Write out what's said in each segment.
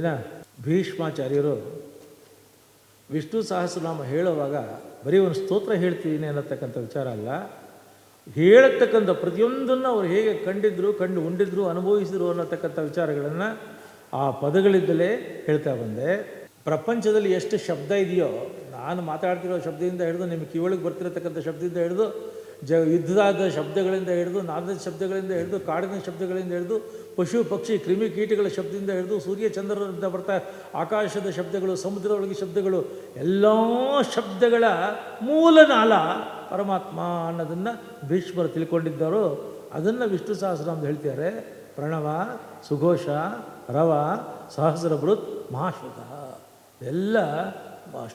ದಿನ ಭೀಷ್ಮಾಚಾರ್ಯರು ವಿಷ್ಣು ಸಹಸ್ರನಾಮ ಹೇಳುವಾಗ ಬರೀ ಒಂದು ಸ್ತೋತ್ರ ಹೇಳ್ತೀನಿ ಅನ್ನತಕ್ಕಂಥ ವಿಚಾರ ಅಲ್ಲ. ಹೇಳತಕ್ಕಂಥ ಪ್ರತಿಯೊಂದನ್ನು ಅವ್ರು ಹೇಗೆ ಕಂಡಿದ್ರು, ಕಂಡು ಉಂಡಿದ್ರು, ಅನುಭವಿಸಿದ್ರು ಅನ್ನತಕ್ಕಂಥ ವಿಚಾರಗಳನ್ನು ಆ ಪದಗಳಿದ್ದಲೇ ಹೇಳ್ತಾ ಬಂದೆ. ಪ್ರಪಂಚದಲ್ಲಿ ಎಷ್ಟು ಶಬ್ದ ಇದೆಯೋ, ನಾನು ಮಾತಾಡ್ತಿರೋ ಶಬ್ದದಿಂದ ಹಿಡಿದು ನಿಮ್ಮ ಕಿವಳಿಗೆ ಬರ್ತಿರತಕ್ಕಂಥ ಶಬ್ದದಿಂದ ಹಿಡಿದು ಜ ಯುದ್ಧದ ಶಬ್ದಗಳಿಂದ ಹಿಡಿದು ನಾದದ ಶಬ್ದಗಳಿಂದ ಹಿಡಿದು ಕಾಡಿನ ಶಬ್ದಗಳಿಂದ ಹಿಡಿದು ಪಶು, ಪಕ್ಷಿ, ಕ್ರಿಮಿ ಕೀಟಗಳ ಶಬ್ದದಿಂದ ಹಿಡಿದು ಸೂರ್ಯ, ಚಂದ್ರರಿಂದ ಬರ್ತಾ ಆಕಾಶದ ಶಬ್ದಗಳು ಸಮುದ್ರದೊಳಗೆ ಶಬ್ದಗಳು, ಎಲ್ಲ ಶಬ್ದಗಳ ಮೂಲ ನಾಲ ಪರಮಾತ್ಮ ಅನ್ನೋದನ್ನು ಭೀಷ್ಮರು ತಿಳ್ಕೊಂಡಿದ್ದಾರೋ, ಅದನ್ನು ವಿಷ್ಣು ಸಹಸ್ರನಾಮದ ಹೇಳ್ತಾರೆ ಪ್ರಣವ, ಸುಘೋಷ, ರವ ಸಹಸ್ರ ಬೃತ್ ಮಹಾಶ್ವತ. ಎಲ್ಲ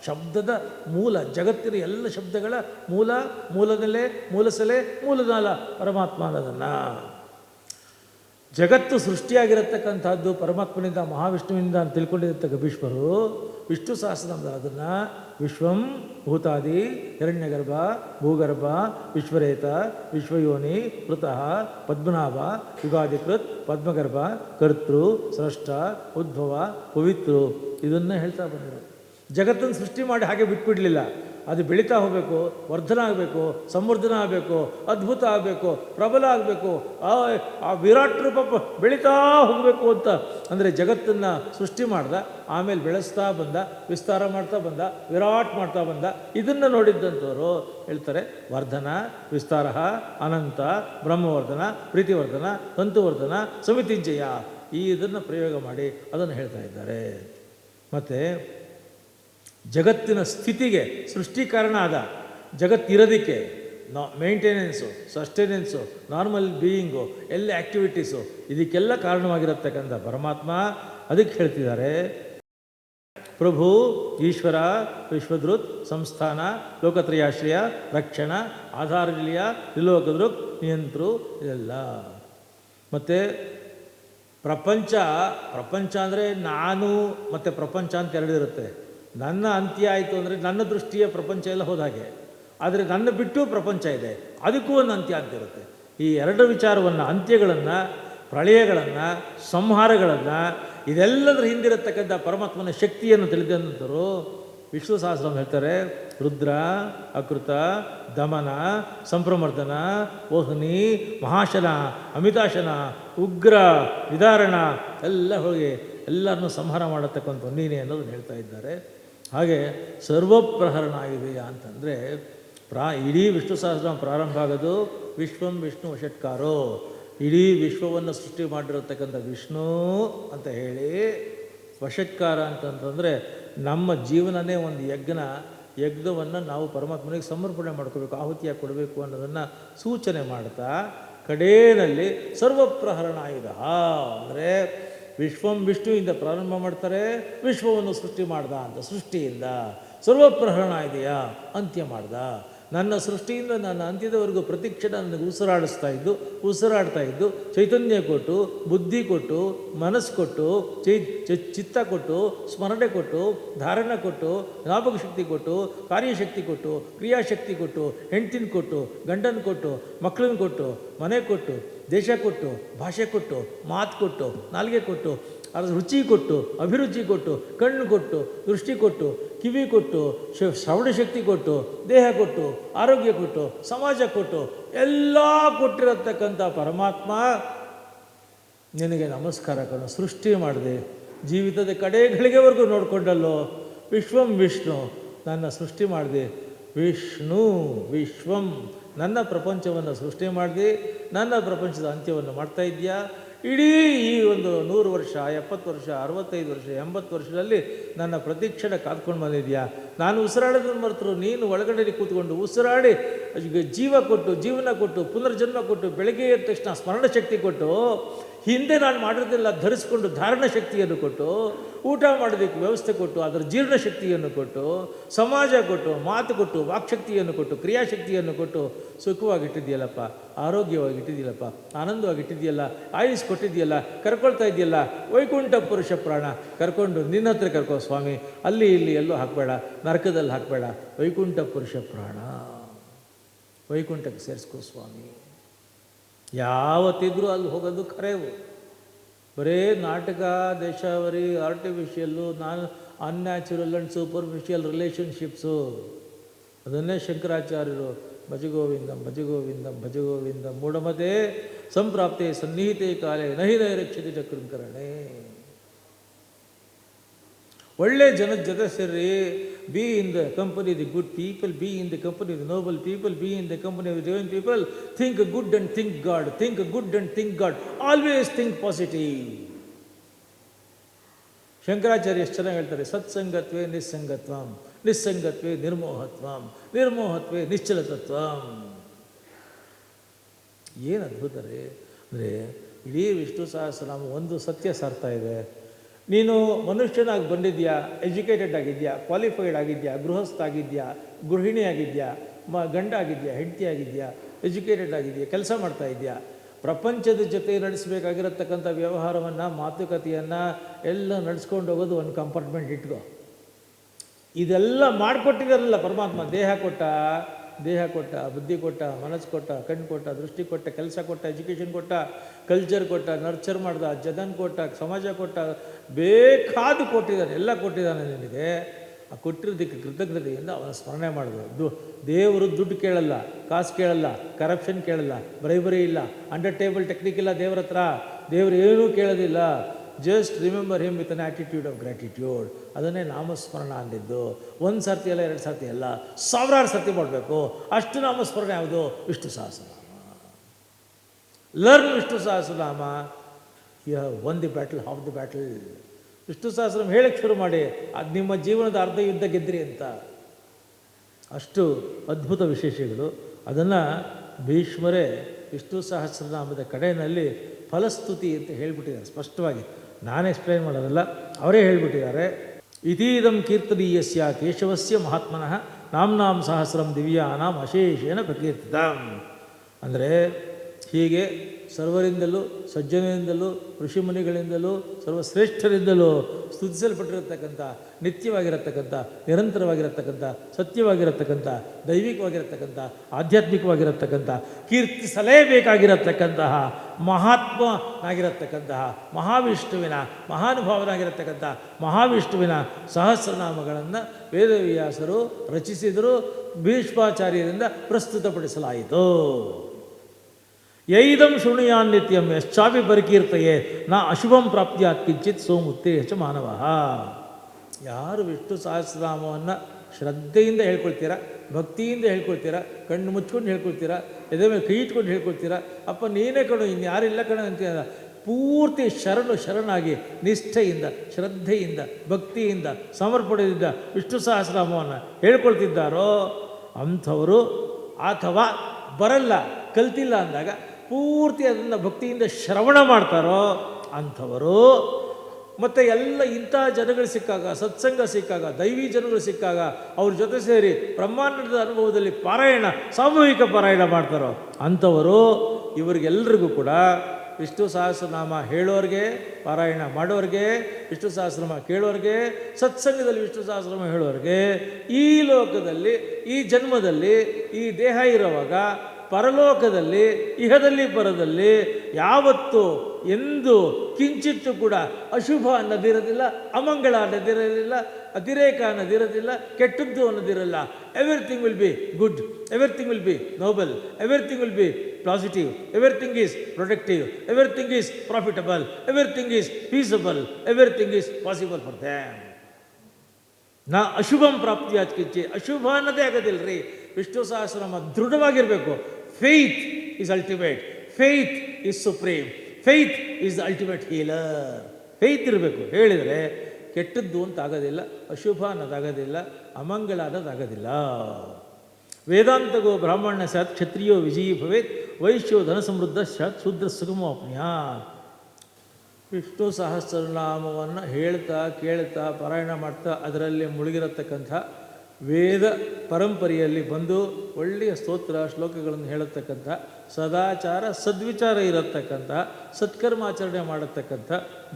ಶಬ್ದದ ಮೂಲ, ಜಗತ್ತಿನ ಎಲ್ಲ ಶಬ್ದಗಳ ಮೂಲ, ಮೂಲದಲ್ಲೇ, ಮೂಲಸಲೆ ಮೂಲನಾಲ ಪರಮಾತ್ಮ ಅನ್ನೋದನ್ನು ಜಗತ್ತು ಸೃಷ್ಟಿಯಾಗಿರತಕ್ಕಂಥದ್ದು ಪರಮಾತ್ಮನಿಂದ, ಮಹಾವಿಷ್ಣುವಿನಿಂದ ಅಂತ ತಿಳ್ಕೊಂಡಿರತಕ್ಕ ಭೀಷ್ಮರು ವಿಷ್ಣು ಸಹಸ್ರನಾಮದ ಅದನ್ನು ವಿಶ್ವಂ ಭೂತಾದಿ, ಹಿರಣ್ಯಗರ್ಭ, ಭೂಗರ್ಭ, ವಿಶ್ವರೇತ, ವಿಶ್ವಯೋನಿ ಕೃತಃ ಪದ್ಮನಾಭ ಯುಗಾದಿಕೃತ್ ಪದ್ಮಗರ್ಭ, ಕರ್ತೃ, ಸೃಷ್ಟ, ಉದ್ಭವ, ಪವಿತ್ರು. ಇದನ್ನು ಹೇಳ್ತಾ ಬಂದರು ಜಗತ್ತನ್ನು ಸೃಷ್ಟಿ ಮಾಡಿ ಹಾಗೆ ಬಿಟ್ಬಿಡಲಿಲ್ಲ. ಅದು ಬೆಳೀತಾ ಹೋಗಬೇಕು, ವರ್ಧನ ಆಗಬೇಕು, ಸಂವರ್ಧನ ಆಗಬೇಕು, ಅದ್ಭುತ ಆಗಬೇಕು, ಪ್ರಬಲ ಆಗಬೇಕು, ಆ ವಿರಾಟ್ ರೂಪ ಬೆಳೀತಾ ಹೋಗಬೇಕು ಅಂತ. ಅಂದರೆ ಜಗತ್ತನ್ನು ಸೃಷ್ಟಿ ಮಾಡ್ದ, ಆಮೇಲೆ ಬೆಳೆಸ್ತಾ ಬಂದ, ವಿಸ್ತಾರ ಮಾಡ್ತಾ ಬಂದ, ವಿರಾಟ್ ಮಾಡ್ತಾ ಬಂದ, ಇದನ್ನು ನೋಡಿದ್ದಂಥವರು ಹೇಳ್ತಾರೆ, ವರ್ಧನ ವಿಸ್ತಾರ ಅನಂತ, ಬ್ರಹ್ಮವರ್ಧನ, ಪ್ರೀತಿವರ್ಧನ ತಂತುವರ್ಧನ ಸಮಿತಿಂಜಯ ಈ ಇದನ್ನು ಪ್ರಯೋಗ ಮಾಡಿ ಅದನ್ನು ಹೇಳ್ತಾ ಇದ್ದಾರೆ. ಮತ್ತು ಜಗತ್ತಿನ ಸ್ಥಿತಿಗೆ ಸೃಷ್ಟಿಕಾರಣ ಆದ ಜಗತ್ತಿರೋದಕ್ಕೆ ನಾ ಮೇಂಟೆನೆನ್ಸು, ಸಸ್ಟೆನೆನ್ಸು, ನಾರ್ಮಲ್ ಬೀಯಿಂಗು, ಎಲ್ಲ ಆ್ಯಕ್ಟಿವಿಟೀಸು ಇದಕ್ಕೆಲ್ಲ ಕಾರಣವಾಗಿರತಕ್ಕಂಥ ಪರಮಾತ್ಮ ಅದಕ್ಕೆ ಹೇಳ್ತಿದ್ದಾರೆ. ಪ್ರಭು, ಈಶ್ವರ ವಿಶ್ವದೃತ್ ಸಂಸ್ಥಾನ, ಲೋಕತ್ರಯಾಶ್ರಯ, ರಕ್ಷಣ ಆಧಾರ ನಿಲಯ ತ್ರಿಲೋಕದೃಕ್ ನಿಯಂತ್ರು, ಇದೆಲ್ಲ. ಮತ್ತು ಪ್ರಪಂಚ ಪ್ರಪಂಚ ಅಂದರೆ ನಾನು ಮತ್ತು ಪ್ರಪಂಚ ಅಂತ ಎರಡು ಇರುತ್ತೆ ನನ್ನ ಅಂತ್ಯ ಆಯಿತು ಅಂದರೆ ನನ್ನ ದೃಷ್ಟಿಯ ಪ್ರಪಂಚ ಎಲ್ಲ ಹೋದಾಗೆ. ಆದರೆ ನನ್ನ ಬಿಟ್ಟು ಪ್ರಪಂಚ ಇದೆ. ಅದಕ್ಕೂ ಒಂದು ಅಂತ್ಯ ಅಂತ ಇರುತ್ತೆ ಈ ಎರಡು ವಿಚಾರವನ್ನು, ಅಂತ್ಯಗಳನ್ನು, ಪ್ರಳಯಗಳನ್ನು, ಸಂಹಾರಗಳನ್ನು, ಇದೆಲ್ಲದರ ಹಿಂದಿರತಕ್ಕಂಥ ಪರಮಾತ್ಮನ ಶಕ್ತಿಯನ್ನು ತಿಳಿದಂಥರು ವಿಷ್ಣು ಸಹಸ್ರ ಹೇಳ್ತಾರೆ, ರುದ್ರ, ಅಕೃತ, ದಮನ, ಸಂಪ್ರಮರ್ದನ ಓಹ್ನಿ ಮಹಾಶನ, ಅಮಿತಾಶನ, ಉಗ್ರ, ವಿದಾರಣ, ಎಲ್ಲ ಹೋಗಿ ಎಲ್ಲರನ್ನೂ ಸಂಹಾರ ಮಾಡತಕ್ಕಂಥ ನೀನೇ ಅನ್ನೋದನ್ನು ಹೇಳ್ತಾ ಇದ್ದಾರೆ. ಹಾಗೆ ಸರ್ವಪ್ರಹರಣ ಆಗಿದೆಯಾ ಅಂತಂದರೆ ಪ್ರಾ, ಇಡೀ ವಿಷ್ಣು ಸಹಸ್ರ ಪ್ರಾರಂಭ ಆಗೋದು ವಿಶ್ವಂ ವಿಷ್ಣು ಷಟ್ಕಾರೋ ಇಡೀ ವಿಶ್ವವನ್ನು ಸೃಷ್ಟಿ ಮಾಡಿರತಕ್ಕಂಥ ವಿಷ್ಣು ಅಂತ ಹೇಳಿ ವಷಟ್ಕಾರ ಅಂತಂತಂದರೆ ನಮ್ಮ ಜೀವನನೇ ಒಂದು ಯಜ್ಞ ಯಜ್ಞವನ್ನು ನಾವು ಪರಮಾತ್ಮನಿಗೆ ಸಮರ್ಪಣೆ ಮಾಡ್ಕೋಬೇಕು, ಆಹುತಿಯಾಗಿ ಕೊಡಬೇಕು ಅನ್ನೋದನ್ನು ಸೂಚನೆ ಮಾಡ್ತಾ ಕಡೇನಲ್ಲಿ ಸರ್ವಪ್ರಹರಣ ಆಯುಧ ಅಂದರೆ ವಿಶ್ವಂ ವಿಷ್ಣುವಿಂದ ಪ್ರಾರಂಭ ಮಾಡ್ತಾರೆ, ವಿಶ್ವವನ್ನು ಸೃಷ್ಟಿ ಮಾಡ್ದ ಅಂತ ಸೃಷ್ಟಿಯಿಂದ ಸರ್ವಪ್ರಹರಣ ಇದೆಯಾ? ಅಂತ್ಯ ಮಾಡ್ದ. ನನ್ನ ಸೃಷ್ಟಿಯಿಂದ ನನ್ನ ಅಂತ್ಯದವರೆಗೂ ಪ್ರತಿಕ್ಷಣ ನನಗೆ ಉಸಿರಾಡಿಸ್ತಾ ಇದ್ದು, ಉಸಿರಾಡ್ತಾ ಇದ್ದು, ಚೈತನ್ಯ ಕೊಟ್ಟು, ಬುದ್ಧಿ ಕೊಟ್ಟು, ಮನಸ್ಸು ಕೊಟ್ಟು, ಚೈ ಚಿತ್ತ ಕೊಟ್ಟು, ಸ್ಮರಣೆ ಕೊಟ್ಟು, ಧಾರಣೆ ಕೊಟ್ಟು, ಜ್ಞಾಪಕ ಶಕ್ತಿ ಕೊಟ್ಟು, ಕಾರ್ಯಶಕ್ತಿ ಕೊಟ್ಟು, ಕ್ರಿಯಾಶಕ್ತಿ ಕೊಟ್ಟು, ಹೆಂಡ್ತಿನ ಕೊಟ್ಟು, ಗಂಡನ ಕೊಟ್ಟು ಮಕ್ಕಳನ್ನ ಕೊಟ್ಟು, ಮನೆ ಕೊಟ್ಟು ದೇಶ ಕೊಟ್ಟು, ಭಾಷೆ ಕೊಟ್ಟು, ಮಾತು ಕೊಟ್ಟು, ನಾಲ್ಗೆ ಕೊಟ್ಟು, ಅದರ ರುಚಿ ಕೊಟ್ಟು, ಅಭಿರುಚಿ ಕೊಟ್ಟು, ಕಣ್ಣು ಕೊಟ್ಟು, ದೃಷ್ಟಿ ಕೊಟ್ಟು, ಕಿವಿ ಕೊಟ್ಟು ಶ್ರವಣ ಶಕ್ತಿ ಕೊಟ್ಟು, ದೇಹ ಕೊಟ್ಟು, ಆರೋಗ್ಯ ಕೊಟ್ಟು, ಸಮಾಜ ಕೊಟ್ಟು, ಎಲ್ಲ ಕೊಟ್ಟಿರತಕ್ಕಂಥ ಪರಮಾತ್ಮ ನಿನಗೆ ನಮಸ್ಕಾರ ಕಣ ಸೃಷ್ಟಿ ಮಾಡಿದೆ. ಜೀವಿತದ ಕಡೆ ಗಳಿಗೆವರೆಗೂ ನೋಡಿಕೊಂಡಲ್ಲೋ, ವಿಶ್ವಂ ವಿಷ್ಣು, ನನ್ನ ಸೃಷ್ಟಿ ಮಾಡಿದೆ. ವಿಷ್ಣು, ವಿಶ್ವಂ. ನನ್ನ ಪ್ರಪಂಚವನ್ನು ಸೃಷ್ಟಿ ಮಾಡಿದೆ, ನನ್ನ ಪ್ರಪಂಚದ ಅಂತ್ಯವನ್ನು ಮಾಡ್ತಾ ಇದೆಯಾ ಇಡೀ ಈ ಒಂದು ನೂರು ವರ್ಷ, ಎಪ್ಪತ್ತು ವರ್ಷ, ಅರವತ್ತೈದು ವರ್ಷ, ಎಂಬತ್ತು ವರ್ಷದಲ್ಲಿ ನನ್ನ ಪ್ರತಿಕ್ಷಣ ಕಾದ್ಕೊಂಡು ಬಂದಿದ್ಯಾ ನಾನು ಉಸಿರಾಡೋದನ್ನು ಮರೆತರು, ನೀನು ಒಳಗಡೆ ಕೂತ್ಕೊಂಡು ಉಸಿರಾಡಿ ಜೀವ ಕೊಟ್ಟು, ಜೀವನ ಕೊಟ್ಟು, ಪುನರ್ಜನ್ಮ ಕೊಟ್ಟು, ಬೆಳಗ್ಗೆ ಎದ್ದ ತಕ್ಷಣ ಸ್ಮರಣ ಶಕ್ತಿ ಕೊಟ್ಟು, ಹಿಂದೆ ನಾನು ಮಾಡೋದಿಲ್ಲ ಧರಿಸ್ಕೊಂಡು ಧಾರಣ ಶಕ್ತಿಯನ್ನು ಕೊಟ್ಟು, ಊಟ ಮಾಡೋದಕ್ಕೆ ವ್ಯವಸ್ಥೆ ಕೊಟ್ಟು, ಅದರ ಜೀರ್ಣ ಶಕ್ತಿಯನ್ನು ಕೊಟ್ಟು, ಸಮಾಜ ಕೊಟ್ಟು, ಮಾತು ಕೊಟ್ಟು ವಾಕ್ಶಕ್ತಿಯನ್ನು ಕೊಟ್ಟು, ಕ್ರಿಯಾಶಕ್ತಿಯನ್ನು ಕೊಟ್ಟು ಸುಖವಾಗಿಟ್ಟಿದೆಯಲ್ಲಪ್ಪ ಆರೋಗ್ಯವಾಗಿ ಆನಂದವಾಗಿಟ್ಟಿದೆಯಲ್ಲ ಆಯುಸ್ ಕೊಟ್ಟಿದೆಯಲ್ಲ ಕರ್ಕೊಳ್ತಾ ಇದೆಯಲ್ಲ ವೈಕುಂಠ ಪುರುಷ ಪ್ರಾಣ, ಕರ್ಕೊಂಡು ನಿನ್ನ ಹತ್ರ ಕರ್ಕೋ ಸ್ವಾಮಿ, ಅಲ್ಲಿ ಇಲ್ಲಿ ಎಲ್ಲೂ ಹಾಕಬೇಡ. ನರಕದಲ್ಲಿ ಹಾಕಬೇಡ. ವೈಕುಂಠ ಪುರುಷ ಪ್ರಾಣ. ವೈಕುಂಠಕ್ಕೆ ಸೇರಿಸ್ಕೋ ಸ್ವಾಮಿ. ಯಾವತ್ತಿದ್ರೂ ಅಲ್ಲಿ ಹೋಗೋದು ಕರೆವು. ಬರೇ ನಾಟಕ, ದೇಶಾವರಿ artificial non unnatural and superficial relationships ಅದನ್ನೇ ಶಂಕರಾಚಾರ್ಯರು, ಭಜಗೋವಿಂದಂ ಭಜಗೋವಿಂದಂ ಭಜಗೋವಿಂದಂ, ಮೂಢಮತೆ ಸಂಪ್ರಾಪ್ತೆ ಸನ್ನಿಹಿತೆ ಕಾಲೇ ನಹಿ ನೈರಕ್ಷತೆ ಚಕ್ರಂಕರಣೆ ಒಳ್ಳೆ ಜನದ ಜೊತೆ ಸೇರಿ be in the company the good people be in the company the noble people be in the company the divine people think good and think God think good and think God always think positive Shankaracharya ಎಷ್ಟು ಚೆನ್ನಾಗಿ ಹೇಳ್ತಾರೆ, ಸತ್ಸಂಗತ್ವೇ ನಿಸ್ಸಂಗತ್ವಂ, ನಿಸ್ಸಂಗತ್ವೇ ನಿರ್ಮೋಹತ್ವಂ, ನಿರ್ಮೋಹತ್ವೇ ನಿಶ್ಚಲತತ್ವಂ. ಏನು ಅದ್ಭುತ ರೀ. ಅಂದರೆ ಇಡೀ ವಿಷ್ಣು ಸಹಸ್ರನಾಮ ಒಂದು ಸತ್ಯ ಸಾರ್ತಾ ಇದೆ. ನೀನು ಮನುಷ್ಯನಾಗಿ ಬಂದಿದ್ಯಾ ಎಜುಕೇಟೆಡ್ ಆಗಿದ್ಯಾ ಕ್ವಾಲಿಫೈಡ್ ಆಗಿದ್ಯಾ ಗೃಹಸ್ಥ ಆಗಿದ್ಯಾ ಗೃಹಿಣಿ ಆಗಿದ್ಯಾ ಮ ಗಂಡ ಆಗಿದ್ಯಾ ಹೆಂಡತಿ ಆಗಿದ್ಯಾ ಎಜುಕೇಟೆಡ್ ಆಗಿದೆಯಾ ಕೆಲಸ ಮಾಡ್ತಾ ಇದೆಯಾ ಪ್ರಪಂಚದ ಜೊತೆ ನಡೆಸಬೇಕಾಗಿರತಕ್ಕಂಥ ವ್ಯವಹಾರವನ್ನು, ಮಾತುಕತೆಯನ್ನು ಎಲ್ಲ ನಡೆಸ್ಕೊಂಡು ಹೋಗೋದು ಒಂದು ಕಂಪಾರ್ಟ್ಮೆಂಟ್ ಇಟ್ಕೋ. ಇದೆಲ್ಲ ಮಾಡಿಕೊಟ್ಟಿರಲ್ಲ ಪರಮಾತ್ಮ, ದೇಹ ಕೊಟ್ಟ ದೇಹ ಕೊಟ್ಟ, ಬುದ್ಧಿ ಕೊಟ್ಟ, ಮನಸ್ಸು ಕೊಟ್ಟ, ಕಣ್ಣು ಕೊಟ್ಟ, ದೃಷ್ಟಿ ಕೊಟ್ಟ, ಕೆಲಸ ಕೊಟ್ಟ ಎಜುಕೇಷನ್ ಕೊಟ್ಟ ಕಲ್ಚರ್ ಕೊಟ್ಟ ನರ್ಚರ್ ಮಾಡ್ದ ಜಗನ್ ಕೊಟ್ಟ, ಸಮಾಜ ಕೊಟ್ಟ, ಬೇಕಾದ ಕೊಟ್ಟಿದ್ದಾನೆ, ಎಲ್ಲ ಕೊಟ್ಟಿದ್ದಾನೆ ನಿನಗೆ. ಆ ಕೊಟ್ಟಿರೋದಕ್ಕೆ ಕೃತಜ್ಞತೆಯಿಂದ ಅವನ ಸ್ಮರಣೆ ಮಾಡಿದ್ರು ದೇವರು ದುಡ್ಡು ಕೇಳಲ್ಲ, ಕಾಸು ಕೇಳಲ್ಲ ಕರಪ್ಷನ್ ಕೇಳಲ್ಲ ಬ್ರೈಬರಿ ಇಲ್ಲ ಅಂಡರ್ ಟೇಬಲ್ ಟೆಕ್ನಿಕ್ ಇಲ್ಲ ದೇವ್ರ ಹತ್ರ ದೇವರು ಏನೂ ಕೇಳೋದಿಲ್ಲ. Just remember him with an attitude of gratitude ಅದನ್ನೇ ನಾಮಸ್ಮರಣ ಅಂದಿದ್ದು. ಒಂದು ಸರ್ತಿ ಅಲ್ಲ, ಎರಡು ಸರ್ತಿ ಅಲ್ಲ. ಸಾವಿರಾರು ಸರ್ತಿ ಮಾಡಬೇಕು. ಅಷ್ಟು ನಾಮಸ್ಮರಣೆ ಯಾವುದು? Vishnu Sahasranama. Learn Vishnu Sahasranama. You have won the battle half the battle Vishnu Sahasranama ಹೇಳಕ್ಕೆ ಶುರು ಮಾಡಿ. ಅದು ನಿಮ್ಮ ಜೀವನದ ಅರ್ಧ ಯುದ್ಧ ಗೆದ್ರಿ ಅಂತ. ಅಷ್ಟು ಅದ್ಭುತ ವಿಶೇಷಗಳು. ಅದನ್ನು ಭೀಷ್ಮರೇ ವಿಷ್ಣು ಸಹಸ್ರನಾಮದ ಕಡೆಯಲ್ಲಿ ಫಲಸ್ತುತಿ ಅಂತ ಹೇಳಿಬಿಟ್ಟಿದ್ದಾರೆ. ಸ್ಪಷ್ಟವಾಗಿ. ನಾನು ಎಕ್ಸ್ಪ್ಲೈನ್ ಮಾಡೋದಲ್ಲ, ಅವರೇ ಹೇಳಿಬಿಟ್ಟಿದ್ದಾರೆ, ಇತೀದಂ ಕೀರ್ತನೀಯಸ್ಯ ಕೇಶವಸ್ಯ ಮಹಾತ್ಮನಃ ನಾಮ್ನಾಂ ಸಹಸ್ರಂ ದಿವ್ಯಾನಾಂ ಅಶೇಷೇನ ಪ್ರಕೀರ್ತಿತಂ. ಅಂದರೆ ಹೀಗೆ ಸರ್ವರಿಂದಲೂ, ಸಜ್ಜನರಿಂದಲೂ, ಋಷಿಮುನಿಗಳಿಂದಲೂ, ಸರ್ವಶ್ರೇಷ್ಠರಿಂದಲೂ ಸ್ತುತಿಸಲ್ಪಟ್ಟಿರತಕ್ಕಂಥ, ನಿತ್ಯವಾಗಿರತಕ್ಕಂಥ, ನಿರಂತರವಾಗಿರತಕ್ಕಂಥ, ಸತ್ಯವಾಗಿರತಕ್ಕಂಥ, ದೈವಿಕವಾಗಿರತಕ್ಕಂಥ, ಆಧ್ಯಾತ್ಮಿಕವಾಗಿರತಕ್ಕಂಥ, ಕೀರ್ತಿಸಲೇಬೇಕಾಗಿರತಕ್ಕಂತಹ, ಮಹಾತ್ಮನಾಗಿರತಕ್ಕಂತಹ, ಮಹಾವಿಷ್ಣುವಿನ, ಮಹಾನುಭಾವನಾಗಿರತಕ್ಕಂಥ, ಮಹಾವಿಷ್ಣುವಿನ ಸಹಸ್ರನಾಮಗಳನ್ನು ವೇದವ್ಯಾಸರು ರಚಿಸಿದರು, ಭೀಷ್ಮಾಚಾರ್ಯರಿಂದ ಪ್ರಸ್ತುತಪಡಿಸಲಾಯಿತು. ಯೈದಂ ಶೃಣುಯಾನ್ ನಿತ್ಯಂ ಯಶ್ಚಾಪಿ ಪರಿಕೀರ್ತಯೇ, ನಾ ಅಶುಭಂ ಪ್ರಾಪ್ತಿಯಾತ್ ಕಿಂಚಿತ್ ಸೋಮುತ್ತೇ ಹೆಚ್ಚು ಮಾನವ. ಯಾರು ವಿಷ್ಣು ಸಹಸ್ರನಾಮವನ್ನು ಶ್ರದ್ಧೆಯಿಂದ ಹೇಳ್ಕೊಳ್ತೀರಾ, ಭಕ್ತಿಯಿಂದ ಹೇಳ್ಕೊಳ್ತೀರಾ, ಕಣ್ಣು ಮುಚ್ಕೊಂಡು ಹೇಳ್ಕೊಳ್ತೀರಾ, ಎದೆ ಮೇಲೆ ಕೈ ಇಟ್ಕೊಂಡು ಹೇಳ್ಕೊಳ್ತೀರಾ, ಅಪ್ಪ ನೀನೇ ಕಣು ಇನ್ನು ಯಾರಿಲ್ಲ ಕಣ ಅಂತ ಪೂರ್ತಿ ಶರಣು ಶರಣಾಗಿ ನಿಷ್ಠೆಯಿಂದ, ಶ್ರದ್ಧೆಯಿಂದ, ಭಕ್ತಿಯಿಂದ ಸಮರ್ಪಣೆಯಿಂದ ವಿಷ್ಣು ಸಹಸ್ರನಾಮವನ್ನು ಹೇಳ್ಕೊಳ್ತಿದ್ದಾರೋ, ಅಂಥವರು ಅಥವಾ ಬರಲ್ಲ, ಕಲ್ತಿಲ್ಲ ಅಂದಾಗ ಪೂರ್ತಿ ಅದನ್ನು ಭಕ್ತಿಯಿಂದ ಶ್ರವಣ ಮಾಡ್ತಾರೋ ಅಂಥವರು. ಮತ್ತು ಎಲ್ಲ ಇಂಥ ಜನಗಳು ಸಿಕ್ಕಾಗ, ಸತ್ಸಂಗ ಸಿಕ್ಕಾಗ, ದೈವಿ ಜನಗಳು ಸಿಕ್ಕಾಗ, ಅವ್ರ ಜೊತೆ ಸೇರಿ ಬ್ರಹ್ಮಾಂಡದ ಅನುಭವದಲ್ಲಿ ಪಾರಾಯಣ, ಸಾಮೂಹಿಕ ಪಾರಾಯಣ ಮಾಡ್ತಾರೋ ಅಂಥವರು ಇವರಿಗೆಲ್ಲರಿಗೂ ಕೂಡ ವಿಷ್ಣು ಸಹಸ್ರನಾಮ ಹೇಳೋರಿಗೆ, ಪಾರಾಯಣ ಮಾಡೋರಿಗೆ, ವಿಷ್ಣು ಸಹಸ್ರನಾಮ ಕೇಳೋರಿಗೆ, ಸತ್ಸಂಗದಲ್ಲಿ ವಿಷ್ಣು ಸಹಸ್ರನಾಮ ಹೇಳೋರಿಗೆ, ಈ ಲೋಕದಲ್ಲಿ, ಈ ಜನ್ಮದಲ್ಲಿ ಈ ದೇಹ ಇರುವಾಗ ಪರಲೋಕದಲ್ಲಿ, ಇಹದಲ್ಲಿ ಪರದಲ್ಲಿ ಯಾವತ್ತು ಎಂದು ಕಿಂಚಿತ್ತು ಕೂಡ ಅಶುಭ ಅನ್ನದಿರಲಿಲ್ಲ ಅಮಂಗಳ ಅನ್ನದಿರಲಿಲ್ಲ, ಅತಿರೇಕ ಅನ್ನೋದಿರೋದಿಲ್ಲ, ಕೆಟ್ಟದ್ದು ಅನ್ನೋದಿರಲ್ಲ. Everything will be good everything will be noble everything will be positive everything is productive everything is profitable everything is feasible everything is possible for them ನಾ ಅಶುಭಂ ಪ್ರಾಪ್ತಿ ಕಿಚ್ಚಿ ಅಶುಭ ಅನ್ನೋದೇ ಆಗೋದಿಲ್ಲ ರೀ Vishnu Sahasranama ದೃಢವಾಗಿರಬೇಕು. Faith is ultimate faith is supreme faith the ultimate healer faith ಇರಬೇಕು. ಹೇಳಿದರೆ ಕೆಟ್ಟದ್ದು ಅಂತ ಆಗೋದಿಲ್ಲ, ಅಶುಭ ಅನ್ನೋದಾಗೋದಿಲ್ಲ ಅಮಂಗಳ ಅನ್ನೋದಾಗೋದಿಲ್ಲ ವೇದಾಂತಗೋ ಬ್ರಾಹ್ಮಣ ಸ್ಯಾತ್ ಕ್ಷತ್ರಿಯೋ ವಿಜಯೀ ಭವೇತ್, ವೈಶ್ಯೋ ಧನ ಸಮೃದ್ಧ ಸ್ಯಾತ್ ಶೂದ್ರ ಸುಗಮೋಪ್ನಿಯಾತ್. ವಿಷ್ಣು ಸಹಸ್ರನಾಮವನ್ನು ಹೇಳ್ತಾ, ಕೇಳ್ತಾ, ಪಾರಾಯಣ ಮಾಡ್ತಾ ಅದರಲ್ಲಿ ಮುಳುಗಿರತಕ್ಕಂಥ ವೇದ ಪರಂಪರೆಯಲ್ಲಿ ಬಂದು ಒಳ್ಳೆಯ ಸ್ತೋತ್ರ, ಶ್ಲೋಕಗಳನ್ನು ಹೇಳತಕ್ಕಂಥ, ಸದಾಚಾರ ಸದ್ವಿಚಾರ ಇರತಕ್ಕಂಥ, ಸತ್ಕರ್ಮಾಚರಣೆ ಮಾಡತಕ್ಕಂಥ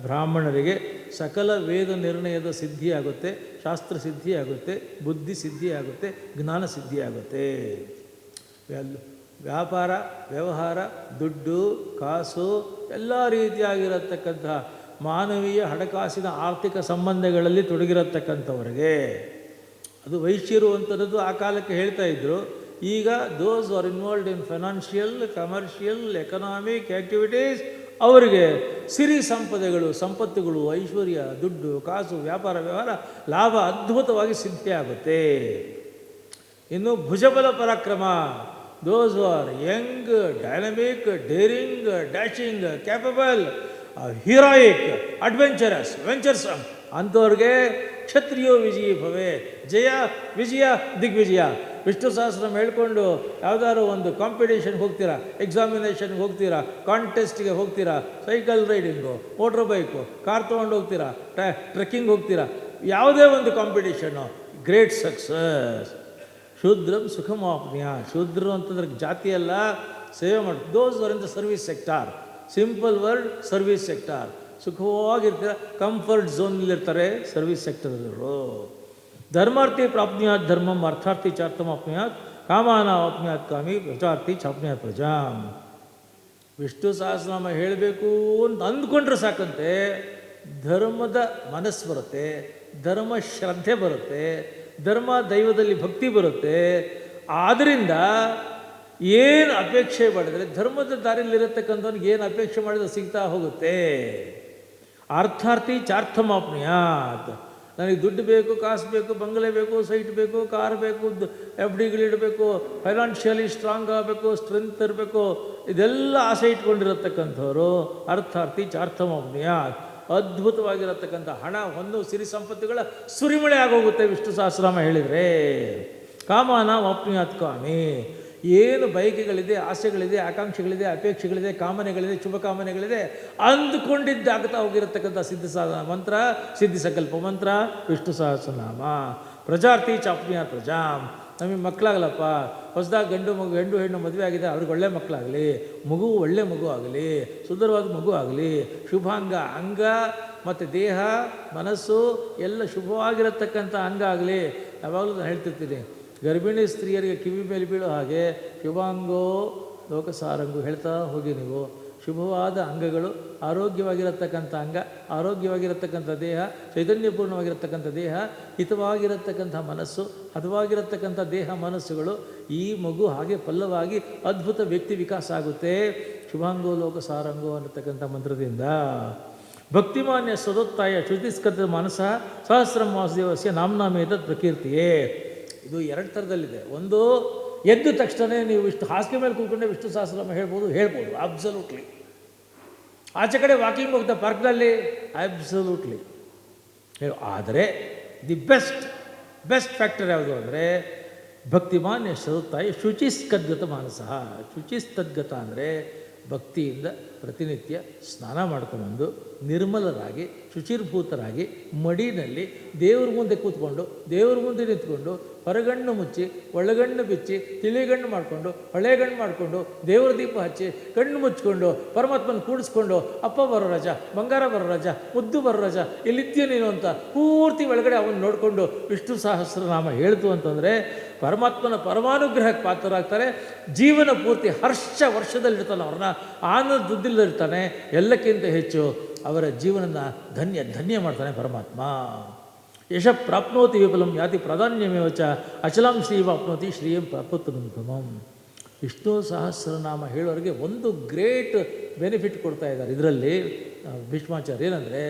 ಬ್ರಾಹ್ಮಣರಿಗೆ ಸಕಲ ವೇದ ನಿರ್ಣಯದ ಸಿದ್ಧಿಯಾಗುತ್ತೆ, ಶಾಸ್ತ್ರ ಸಿದ್ಧಿಯಾಗುತ್ತೆ, ಬುದ್ಧಿ ಸಿದ್ಧಿಯಾಗುತ್ತೆ, ಜ್ಞಾನ ಸಿದ್ಧಿಯಾಗುತ್ತೆ. ವೆಲ್ ವ್ಯಾಪಾರ, ವ್ಯವಹಾರ, ದುಡ್ಡು, ಕಾಸು, ಎಲ್ಲ ರೀತಿಯಾಗಿರತಕ್ಕಂಥ ಮಾನವೀಯ ಹಣಕಾಸಿನ ಆರ್ಥಿಕ ಸಂಬಂಧಗಳಲ್ಲಿ ತೊಡಗಿರತಕ್ಕಂಥವ್ರಿಗೆ. ಅದು ವೈಶ್ಯರು ಅಂತದ್ದು ಆ ಕಾಲಕ್ಕೆ ಹೇಳ್ತಾ ಇದ್ದರು ಈಗ those are involved in financial commercial economic activities ಅವರಿಗೆ ಸಿರಿ ಸಂಪದೆಗಳು, ಸಂಪತ್ತುಗಳು, ಐಶ್ವರ್ಯ, ದುಡ್ಡು, ಕಾಸು, ವ್ಯಾಪಾರ, ವ್ಯವಹಾರ ಲಾಭ ಅದ್ಭುತವಾಗಿ ಸಿದ್ಧಿಯಾಗುತ್ತೆ. ಇನ್ನು ಭುಜಬಲ ಪರಾಕ್ರಮ. Those are young dynamic daring dashing capable heroic adventurous venturesome ಅಂಥವ್ರಿಗೆ ಕ್ಷತ್ರಿಯೋ ವಿಜಯಿ ಭವೆ, ಜಯ ವಿಜಯ ದಿಗ್ವಿಜಯ. ವಿಷ್ಣು ಸಹಸ್ರಂ ಹೇಳ್ಕೊಂಡು ಯಾವುದಾದ್ರು ಒಂದು ಕಾಂಪಿಟೇಷನ್ಗೆ ಹೋಗ್ತೀರಾ ಎಕ್ಸಾಮಿನೇಷನ್ಗೆ ಹೋಗ್ತೀರಾ ಕಾಂಟೆಸ್ಟ್ಗೆ ಹೋಗ್ತೀರಾ cycle riding motor bike car ತೊಗೊಂಡು ಹೋಗ್ತೀರಾ ಟ್ರೆಕ್ಕಿಂಗ್ ಹೋಗ್ತೀರಾ, ಯಾವುದೇ ಒಂದು ಕಾಂಪಿಟೇಷನ್ನು ಗ್ರೇಟ್ ಸಕ್ಸಸ್ ಶೂದ್ರಂ ಸುಖಮಾಪ್ನಿಯ ಶೂದ್ರರು ಅಂತಂದ್ರೆ ಜಾತಿ ಅಲ್ಲ, ಸೇವೆ ಮಾಡಿ those were in service sector simple word service sector ಸುಖವಾಗಿರ್ತಾರೆ comfort ಝೋನಲ್ಲಿರ್ತಾರೆ ಸರ್ವಿಸ್ ಸೆಕ್ಟರ್ದವರು ಧರ್ಮಾರ್ಥಿ ಪ್ರಾಪ್ನಿಯಾತ್ ಧರ್ಮಂ ಅರ್ಥಾರ್ಥಿ ಚಾರ್ಥಂ ಆಪ್ನಿಯಾತ್, ಕಾಮಾನ ಆಪ್ನಿಯಾತ್ ಕಾಮಿ ಪ್ರಜಾರ್ಥಿ ಚಾಪ್ನಿಯಾತ್ ಪ್ರಜಾ. ವಿಷ್ಣು ಸಹಸ್ರನಾಮ ಹೇಳಬೇಕು ಅಂತ ಅಂದ್ಕೊಂಡ್ರೆ ಸಾಕಂತೆ, ಧರ್ಮದ ಮನಸ್ಸು ಬರುತ್ತೆ, ಧರ್ಮ ಶ್ರದ್ಧೆ ಬರುತ್ತೆ ಧರ್ಮ ದೈವದಲ್ಲಿ ಭಕ್ತಿ ಬರುತ್ತೆ. ಆದ್ದರಿಂದ ಏನು ಅಪೇಕ್ಷೆ ಮಾಡಿದರೆ ಧರ್ಮದ ದಾರಿಯಲ್ಲಿರತಕ್ಕಂಥವ್ನಿಗೆ ಏನು ಅಪೇಕ್ಷೆ ಮಾಡಿದ್ರೆ ಸಿಗ್ತಾ ಹೋಗುತ್ತೆ. ಅರ್ಥಾರ್ಥಿ ಚಾರ್ಥಮಾಪ್ನಿಯಾತ್. ನನಗೆ ದುಡ್ಡು ಬೇಕು, ಕಾಸು ಬೇಕು, ಬಂಗಲೆ ಬೇಕು, ಸೈಟ್ ಬೇಕು, ಕಾರ್ ಬೇಕು ಎಫ್ ಡಿಗಳಿಡಬೇಕು ಫೈನಾನ್ಷಿಯಲಿ ಸ್ಟ್ರಾಂಗ್ ಆಗಬೇಕು, ಸ್ಟ್ರೆಂತ್ ಇರಬೇಕು, ಇದೆಲ್ಲ ಆಸೆ ಇಟ್ಕೊಂಡಿರತಕ್ಕಂಥವ್ರು ಅರ್ಥಾರ್ಥಿ ಚಾರ್ಥಮಾಪ್ನಿಯಾತ್. ಅದ್ಭುತವಾಗಿರತಕ್ಕಂಥ ಹಣ ಒಂದು ಸಿರಿ ಸಂಪತ್ತುಗಳ ಸುರಿಮಳೆ ಆಗೋಗುತ್ತೆ ವಿಷ್ಣು ಸಹಸ್ರಾಮ ಹೇಳಿದರೆ. ಕಾಮನ ವಾಪ್ನಿಯಾತ್ ಕಾಮಿ. ಏನು ಬಯಕೆಗಳಿದೆ, ಆಸೆಗಳಿದೆ, ಆಕಾಂಕ್ಷೆಗಳಿದೆ, ಅಪೇಕ್ಷೆಗಳಿದೆ, ಕಾಮನೆಗಳಿದೆ ಶುಭಕಾಮನೆಗಳಿದೆ ಅಂದುಕೊಂಡಿದ್ದಾಗ್ತಾ ಹೋಗಿರತಕ್ಕಂಥ ಸಿದ್ಧ ಸಾಧನ ಮಂತ್ರ, ಸಿದ್ಧಿ ಸಂಕಲ್ಪ ಮಂತ್ರ, ವಿಷ್ಣು ಸಹಸ್ರನಾಮ. ಪ್ರಜಾರ್ಥಿ ಚಾಪ್ನಿಯ ಪ್ರಜಾಂ. ನಮಗೆ ಮಕ್ಕಳಾಗಲಪ್ಪ ಹೊಸದಾಗಿ ಗಂಡು ಮಗು, ಗಂಡು ಹೆಣ್ಣು ಮದುವೆ ಆಗಿದೆ, ಅವ್ರಿಗೆ ಒಳ್ಳೆ ಮಕ್ಕಳಾಗಲಿ, ಮಗು ಒಳ್ಳೆ ಮಗು ಆಗಲಿ, ಸುಂದರವಾದ ಮಗು ಆಗಲಿ, ಶುಭಾಂಗ, ಅಂಗ ಮತ್ತು ದೇಹ, ಮನಸ್ಸು ಎಲ್ಲ ಶುಭವಾಗಿರತಕ್ಕಂಥ ಅಂಗ ಆಗಲಿ. ಯಾವಾಗಲೂ ನಾನು ಹೇಳ್ತಿರ್ತೀನಿ, ಗರ್ಭಿಣಿ ಸ್ತ್ರೀಯರಿಗೆ ಕಿವಿ ಮೇಲೆ ಬೀಳೋ ಹಾಗೆ ಶುಭಾಂಗೋ ಲೋಕಸಾರಂಗು ಹೇಳ್ತಾ ಹೋಗಿ ನೀವು. ಶುಭವಾದ ಅಂಗಗಳು, ಆರೋಗ್ಯವಾಗಿರತಕ್ಕಂಥ ಅಂಗ, ಆರೋಗ್ಯವಾಗಿರತಕ್ಕಂಥ ದೇಹ, ಚೈತನ್ಯಪೂರ್ಣವಾಗಿರತಕ್ಕಂಥ ದೇಹ, ಹಿತವಾಗಿರತಕ್ಕಂಥ ಮನಸ್ಸು, ಹದವಾಗಿರತಕ್ಕಂಥ ದೇಹ ಮನಸ್ಸುಗಳು, ಈ ಮಗು ಹಾಗೆ ಪಲ್ಲವಾಗಿ ಅದ್ಭುತ ವ್ಯಕ್ತಿ ವಿಕಾಸ ಆಗುತ್ತೆ. ಶುಭಾಂಗೋ ಲೋಕ ಸಾರಂಗೋ ಅನ್ನತಕ್ಕಂಥ ಮಂತ್ರದಿಂದ. ಭಕ್ತಿಮಾನ್ಯ ಸದೋತ್ತಾಯ ಶ್ರುತಿಸ್ಕೃತ ಮನಸ್ಸ ಸಹಸ್ರಂ ವಾಸುದೇವಸ್ಯ ನಾಮ್ನಾಮೇದ ಪ್ರಕೀರ್ತಿಯೇ. ಇದು ಎರಡು ಥರದಲ್ಲಿದೆ. ಒಂದು ಎದ್ದ ತಕ್ಷಣ ನೀವು ಇಷ್ಟು ಹಾಸಿಗೆ ಮೇಲೆ ಕೂತ್ಕೊಂಡೆ ವಿಷ್ಣು ಸಹಸ್ರನಾಮ ಹೇಳ್ಬೋದು ಹೇಳ್ಬೋದು ಅಬ್ಸಲ್ಯೂಟ್ಲಿ ಆಚೆ ಕಡೆ ವಾಕಿಂಗ್ ಹೋಗ್ತಾ ಪಾರ್ಕ್ನಲ್ಲಿ ಅಬ್ಸಲ್ಯೂಟ್ಲಿ ಆದರೆ ದಿ ಬೆಸ್ಟ್ ಬೆಸ್ಟ್ ಫ್ಯಾಕ್ಟರ್ ಯಾವುದು ಅಂದರೆ ಭಕ್ತಿಮಾನ್ಯ ಶ್ರದ್ಧಾಯಿ ಶುಚಿಸ್ತದ್ಗತ ಮಾನಸ. ಶುಚಿಸ್ತದ್ಗತ ಅಂದರೆ ಭಕ್ತಿಯಿಂದ ಪ್ರತಿನಿತ್ಯ ಸ್ನಾನ ಮಾಡ್ಕೊಂಡು ನಿರ್ಮಲರಾಗಿ, ಶುಚಿರ್ಭೂತರಾಗಿ ಮಡಿನಲ್ಲಿ ದೇವ್ರ ಮುಂದೆ ಕೂತ್ಕೊಂಡು, ದೇವ್ರ ಮುಂದೆ ನಿಂತ್ಕೊಂಡು ಹೊರಗಣ್ಣು ಮುಚ್ಚಿ, ಒಳಗಣ್ಣು ಬಿಚ್ಚಿ, ತಿಳಿಗಣ್ಣು ಮಾಡಿಕೊಂಡು, ಹೊಳೆಗಣ್ಣು ಮಾಡಿಕೊಂಡು, ದೇವ್ರ ದೀಪ ಹಚ್ಚಿ, ಕಣ್ಣು ಮುಚ್ಕೊಂಡು, ಪರಮಾತ್ಮನ ಕೂಡಿಸ್ಕೊಂಡು, ಅಪ್ಪ ಬರೋ ರಾಜ, ಬಂಗಾರ ಬರೋ ರಾಜ, ಮುದ್ದು ಬರೋ ರಜ, ಎಲ್ಲಿದ್ದೀಯ ನೀನು ಅಂತ ಪೂರ್ತಿ ಒಳಗಡೆ ಅವನು ನೋಡಿಕೊಂಡು ವಿಷ್ಣು ಸಹಸ್ರನಾಮ ಹೇಳ್ತು ಅಂತಂದರೆ, ಪರಮಾತ್ಮನ ಪರಮಾನುಗ್ರಹಕ್ಕೆ ಪಾತ್ರರಾಗ್ತಾರೆ, ಜೀವನ ಪೂರ್ತಿ ಹರ್ಷ ವರ್ಷದಲ್ಲಿರ್ತಾನೆ ಅವ್ರನ್ನ ಆನಂದದಲ್ಲಿರ್ತಾನೆ ಎಲ್ಲಕ್ಕಿಂತ ಹೆಚ್ಚು ಅವರ ಜೀವನನ ಧನ್ಯ ಧನ್ಯ ಮಾಡ್ತಾನೆ ಪರಮಾತ್ಮ. ಯಶ ಪ್ರಾಪ್ನೋತಿ ವಿಫಲಂ ಯಾತಿ ಪ್ರಾಧಾನ್ಯಮೇವ ಚ ಅಚಲಂ ಶ್ರೀವಾಪ್ನೋತಿ ಶ್ರೀಯಂ ಪ್ರಾಪ್ತನುಪಮಂ ವಿಷ್ಣು ಸಹಸ್ರನಾಮ ಹೇಳೋರಿಗೆ ಒಂದು ಗ್ರೇಟ್ ಬೆನಿಫಿಟ್ ಕೊಡ್ತಾ ಇದ್ದಾರೆ. ಇದರಲ್ಲಿ ಭೀಷ್ಮಾಚಾರ್ಯ ಏನಂದರೆ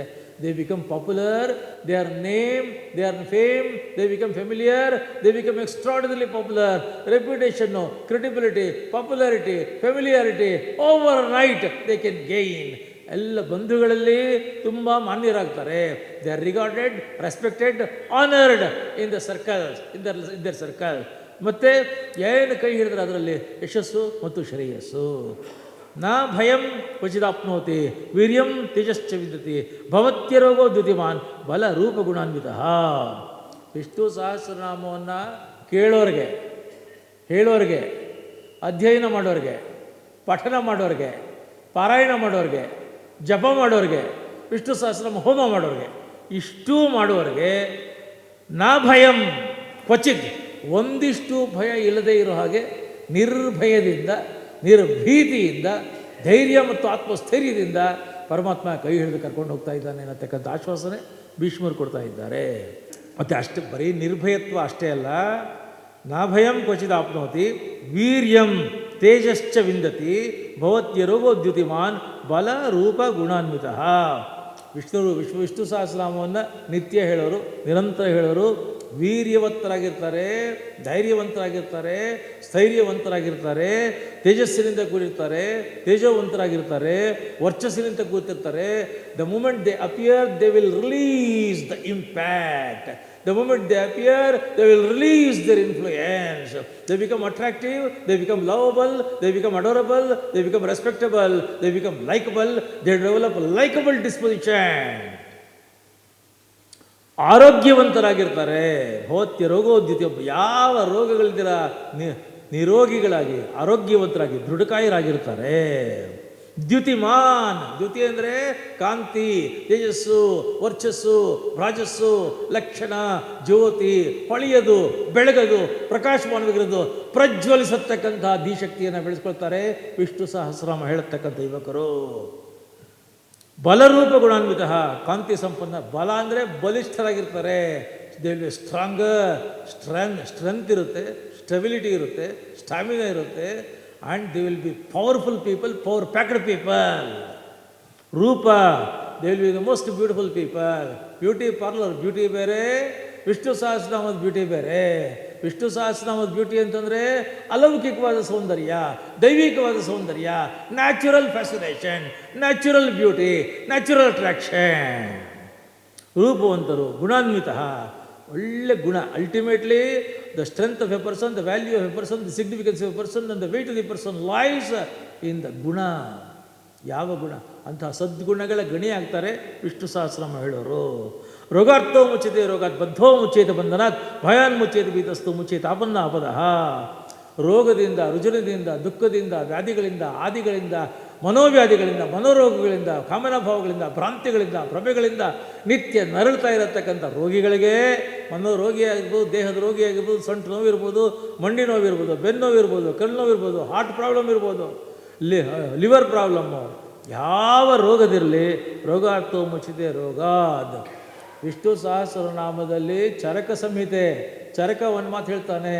they become popular they are name they are fame they become familiar they become extraordinary popular reputation credibility popularity familiarity over night they can gain ಎಲ್ಲ ಬಂಧುಗಳಲ್ಲಿ ತುಂಬ ಮಾನ್ಯರಾಗ್ತಾರೆ. They are regarded respected honoured in the circle in their in their circle ಮತ್ತು ಏನು ಕೈ ಹಿಡಿದ್ರೆ ಅದರಲ್ಲಿ ಯಶಸ್ಸು ಮತ್ತು ಶ್ರೇಯಸ್ಸು. ನಾ ಭಯಂ ಕ್ವಚಿದಾಪ್ನೋತಿ ವೀರ್ಯಂ ತೇಜಶ್ಚ ಭವತ್ಯ ಭವತ್ಯರೋಗೋ ದ್ಯುತಿಮಾನ್, ಬಲ ರೂಪ ಗುಣಾನ್ವಿತ. ವಿಷ್ಣು ಸಹಸ್ರನಾಮವನ್ನು ಕೇಳೋರಿಗೆ, ಹೇಳೋರಿಗೆ, ಅಧ್ಯಯನ ಮಾಡೋರಿಗೆ, ಪಠನ ಮಾಡೋರಿಗೆ, ಪಾರಾಯಣ ಮಾಡೋರಿಗೆ ಜಪ ಮಾಡೋರಿಗೆ, ವಿಷ್ಣು ಸಹಸ್ರನಾಮ ಹೋಮ ಮಾಡೋರಿಗೆ, ಇಷ್ಟೂ ಮಾಡುವವರಿಗೆ ನಾ ಭಯಂ ಕ್ವಚಿತ್ ಒಂದಿಷ್ಟು ಭಯ ಇಲ್ಲದೆ ಇರೋ ಹಾಗೆ ನಿರ್ಭಯದಿಂದ, ನಿರ್ಭೀತಿಯಿಂದ, ಧೈರ್ಯ ಮತ್ತು ಆತ್ಮಸ್ಥೈರ್ಯದಿಂದ ಪರಮಾತ್ಮ ಕೈ ಹಿಡಿದು ಕರ್ಕೊಂಡು ಹೋಗ್ತಾ ಇದ್ದಾನೆ ಅನ್ನತಕ್ಕಂಥ ಆಶ್ವಾಸನೆ ಭೀಷ್ಮರು ಕೊಡ್ತಾ ಇದ್ದಾರೆ. ಮತ್ತು ಅಷ್ಟೇ ಬರೀ ನಿರ್ಭಯತ್ವ ಅಷ್ಟೇ ಅಲ್ಲ ನಾಭಯಂ ಕ್ವಚಿದಾಪ್ನೋತಿ ವೀರ್ಯಂ ತೇಜಶ್ಚ ವಿಂದತಿ ಭವತ್ಯರೋಗೋದ್ಯುತಿಮಾನ್ ಬಲ ರೂಪ ಗುಣಾನ್ವಿತ ವಿಷ್ಣು ವಿಶ್ವ ವಿಷ್ಣು ಸಹಸ್ರನಾಮವನ್ನು ನಿತ್ಯ ಹೇಳೋರು ನಿರಂತರ ಹೇಳೋರು ವೀರ್ಯವತ್ತರಾಗಿರ್ತಾರೆ ಧೈರ್ಯವಂತರಾಗಿರ್ತಾರೆ, ಸ್ಥೈರ್ಯವಂತರಾಗಿರ್ತಾರೆ, ತೇಜಸ್ಸಿನಿಂದ ಕೂಡಿರ್ತಾರೆ, ತೇಜವಂತರಾಗಿರ್ತಾರೆ, ವರ್ಚಸ್ಸಿನಿಂದ ಕೂತಿರ್ತಾರೆ. The moment they appear they will release the impact the moment they appear they will release their influence they become attractive they become lovable they become adorable they become respectable they become likeable they develop likeable disposition. ಆರೋಗ್ಯವಂತರಾಗಿರ್ತಾರೆ. ಹೋತ್ಯ ರೋಗೋದ್ಯುತಿ ಯಾವ ರೋಗಗಳಿದ್ದೀರ ನಿರೋಗಿಗಳಾಗಿ, ಆರೋಗ್ಯವಂತರಾಗಿ, ದೃಢಕಾಯರಾಗಿರ್ತಾರೆ. ದ್ಯುತಿಮಾನ್, ದ್ಯುತಿ ಅಂದರೆ ಕಾಂತಿ, ತೇಜಸ್ಸು, ವರ್ಚಸ್ಸು, ರಾಜಸ್ಸು, ಲಕ್ಷಣ, ಜ್ಯೋತಿ, ಹೊಳೆಯದು, ಬೆಳಗದು ಪ್ರಕಾಶಮಾನವಾಗಿರೋದು ಪ್ರಜ್ವಲಿಸತಕ್ಕಂಥ ಧೀಶಕ್ತಿಯನ್ನು ಬೆಳೆಸ್ಕೊಳ್ತಾರೆ ವಿಷ್ಣು ಸಹಸ್ರಾಮ ಹೇಳತಕ್ಕಂಥ ಯುವಕರು. ಬಲರೂಪ ಗುಣಾನ್ವಿತ ಕಾಂತಿ ಸಂಪನ್ನ ಬಲ ಅಂದರೆ ಬಲಿಷ್ಠರಾಗಿರ್ತಾರೆ. ದೇ ಸ್ಟ್ರಾಂಗ್ ಸ್ಟ್ರಾಂಗ್ ಸ್ಟ್ರೆಂಗ್ ಸ್ಟ್ರೆಂತ್ ಇರುತ್ತೆ ಸ್ಟೆಬಿಲಿಟಿ ಇರುತ್ತೆ ಸ್ಟಾಮಿನಾ ಇರುತ್ತೆ and they will be powerful people power packed people ರೂಪ they will be the most beautiful people beauty parlour beauty ಬೇರೆ, ವಿಷ್ಣು ಸಹಸ್ರನಾಮದ ಬ್ಯೂಟಿ ಬೇರೆ. ವಿಷ್ಣು ಸಹಸ್ರನಾಮದ ಬ್ಯೂಟಿ ಅಂತಂದರೆ ಅಲೌಕಿಕವಾದ ಸೌಂದರ್ಯ, ದೈವಿಕವಾದ ಸೌಂದರ್ಯ natural fascination natural beauty natural attraction ರೂಪವಂತರು, ಗುಣಾನ್ವಿತ, ಒಳ್ಳೆ ಗುಣ. Ultimately the strength of a person the value of a person the significance of a person the weight of the person lies in the ಗುಣ. ಯಾವ ಗುಣ? ಅಂತಹ ಸದ್ಗುಣಗಳ ಗಣಿ ಆಗ್ತಾರೆ ವಿಷ್ಣು ಸಹಸ್ರಮ ಹೇಳೋರು. ರೋಗಾರ್ಥೋ ಮುಚ್ಚಿತೆ ರೋಗಾತ್ ಬದ್ಧೋ ಮುಚ್ಚೇತ ಬಂಧನಾತ್ ಭಯಾನ್ ಮುಚ್ಚೇತ ಬೀತಸ್ತು ಮುಚ್ಚೇತ ಅಪನ್ನ ಅಪದ. ರೋಗದಿಂದ, ರುಜುನದಿಂದ, ದುಃಖದಿಂದ, ವ್ಯಾಧಿಗಳಿಂದ, ಆದಿಗಳಿಂದ, ಮನೋವ್ಯಾಧಿಗಳಿಂದ, ಮನೋರೋಗಗಳಿಂದ, ಕಾಮನಾಭಾವಗಳಿಂದ, ಭ್ರಾಂತಿಗಳಿಂದ ಪ್ರಭೆಗಳಿಂದ ನಿತ್ಯ ನರಳ್ತಾ ಇರತಕ್ಕಂಥ ರೋಗಿಗಳಿಗೆ, ಮನೋರೋಗಿಯಾಗಿರ್ಬೋದು, ದೇಹದ ರೋಗಿ ಆಗಿರ್ಬೋದು ಸೊಂಟು ನೋವಿರ್ಬೋದು, ಮಂಡಿ ನೋವಿರ್ಬೋದು, ಬೆನ್ನು ನೋವಿರ್ಬೋದು, ಕಣ್ಣು ನೋವಿರ್ಬೋದು, ಹಾರ್ಟ್ ಪ್ರಾಬ್ಲಮ್ ಇರ್ಬೋದು ಲಿವರ್ ಪ್ರಾಬ್ಲಮ್ಮು. ಯಾವ ರೋಗದಿರಲಿ, ರೋಗಾರ್ಥೋ ಮುಚ್ಚಿದೆ ರೋಗಾದ್. ವಿಷ್ಣು ಸಹಸ್ರನಾಮದಲ್ಲಿ ಚರಕ ಸಂಹಿತೆ, ಚರಕ ಒಂದು ಮಾತು ಹೇಳ್ತಾನೆ.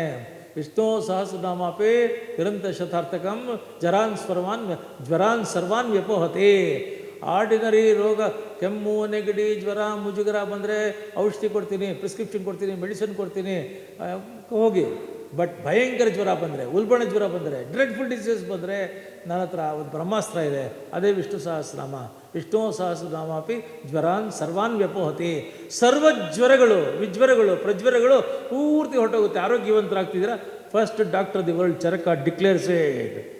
ವಿಷ್ಣು ಸಹಸ್ರನಾಮಾಪಿ ಗ್ರಂಥ ಶತಾರ್ಥಕಂ ಜರಾನ್ ಸ್ವರ್ವಾನ್ ಜ್ವರಾನ್ ಸರ್ವಾನ್ ವ್ಯಪೋಹತಿ. ಆರ್ಡಿನರಿ ರೋಗ, ಕೆಮ್ಮು, ನೆಗಡಿ, ಜ್ವರ, ಮುಜುಗರ ಬಂದರೆ ಔಷಧಿ ಕೊಡ್ತೀನಿ, ಪ್ರಿಸ್ಕ್ರಿಪ್ಷನ್ ಕೊಡ್ತೀನಿ, ಮೆಡಿಸಿನ್ ಕೊಡ್ತೀನಿ. ಹೋಗಿ. ಬಟ್ ಭಯಂಕರ ಜ್ವರ ಬಂದರೆ, ಉಲ್ಬಣ ಜ್ವರ ಬಂದರೆ ಡ್ರೆಡ್ಫುಲ್ ಡಿಸೀಸ್ ಬಂದರೆ ನನ್ನ ಹತ್ರ ಒಂದು ಬ್ರಹ್ಮಾಸ್ತ್ರ ಇದೆ. ಅದೇ ವಿಷ್ಣು ಸಹಸ್ರನಾಮ. ವಿಷ್ಣು ಸಹಸ್ರನಾಮಾಪಿ ಜ್ವರಾನ್ ಸರ್ವಾನ್ ವ್ಯಪೋಹತಿ. ಸರ್ವ ಜ್ವರಗಳು, ವಿಜ್ವರಗಳು, ಪ್ರಜ್ವರಗಳು ಪೂರ್ತಿ ಹೊರಟೋಗುತ್ತೆ. ಆರೋಗ್ಯವಂತರಾಗ್ತಿದ್ದೀರಾ? First doctor the world Charaka ಡಿಕ್ಲೇರ್ಸೇ it